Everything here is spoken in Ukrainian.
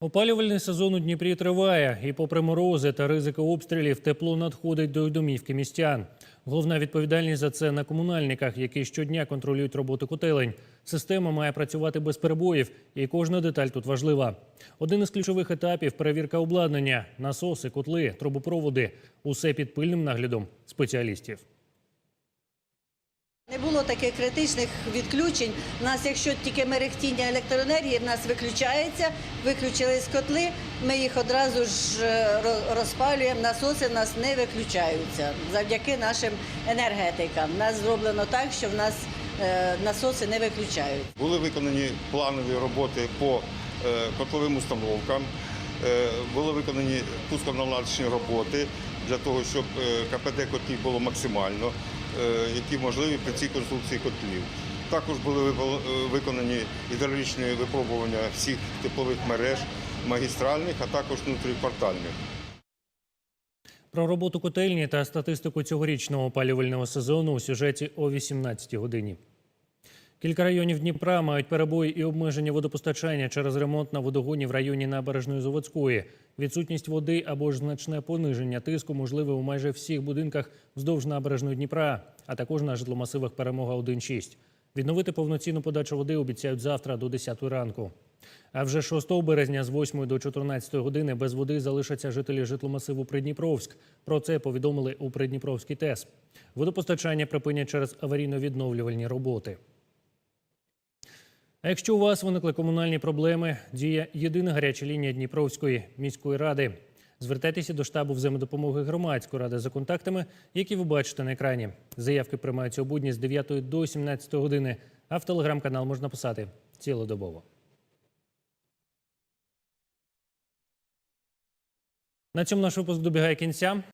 Опалювальний сезон у Дніпрі триває, і попри морози та ризики обстрілів, тепло надходить до домівки містян. Головна відповідальність за це на комунальниках, які щодня контролюють роботу котелень. Система має працювати без перебоїв, і кожна деталь тут важлива. Один із ключових етапів перевірка обладнання, насоси, котли, трубопроводи усе під пильним наглядом спеціалістів. Не було таких критичних відключень. У нас, якщо тільки мерехтіння електроенергії, в нас виключається, виключились котли, ми їх одразу ж е, розпалюємо, насоси в нас не виключаються завдяки нашим енергетикам. У нас зроблено так, що в нас е, насоси не виключають. Були виконані планові роботи по е, котловим установкам, були виконані пусконаладочні роботи для того, щоб КПД котлів було максимально, які можливі при цій конструкції котлів. Також були е, виконані гідравлічні випробування всіх теплових мереж магістральних, а також внутріквартальних. Про роботу котельні та статистику цьогорічного опалювального сезону у сюжеті о 18 годині. Кілька районів Дніпра мають перебої і обмеження водопостачання через ремонт на водогоні в районі набережної Заводської. Відсутність води або ж значне пониження тиску можливе у майже всіх будинках вздовж набережної Дніпра, а також на житломасивах Перемога 1-6. Відновити повноцінну подачу води обіцяють завтра до 10 ранку. А вже 6 березня з 8 до 14 години без води залишаться жителі житломасиву Придніпровськ. Про це повідомили у Придніпровській ТЕС. Водопостачання припинять через аварійно-відновлювальні роботи. А якщо у вас виникли комунальні проблеми, діє єдина гаряча лінія Дніпровської міської ради. Звертайтеся до штабу взаємодопомоги громадської ради за контактами, які ви бачите на екрані. Заявки приймаються у будні з 9 до 17 години, а в телеграм-канал можна писати цілодобово. На цьому наш випуск добігає кінця.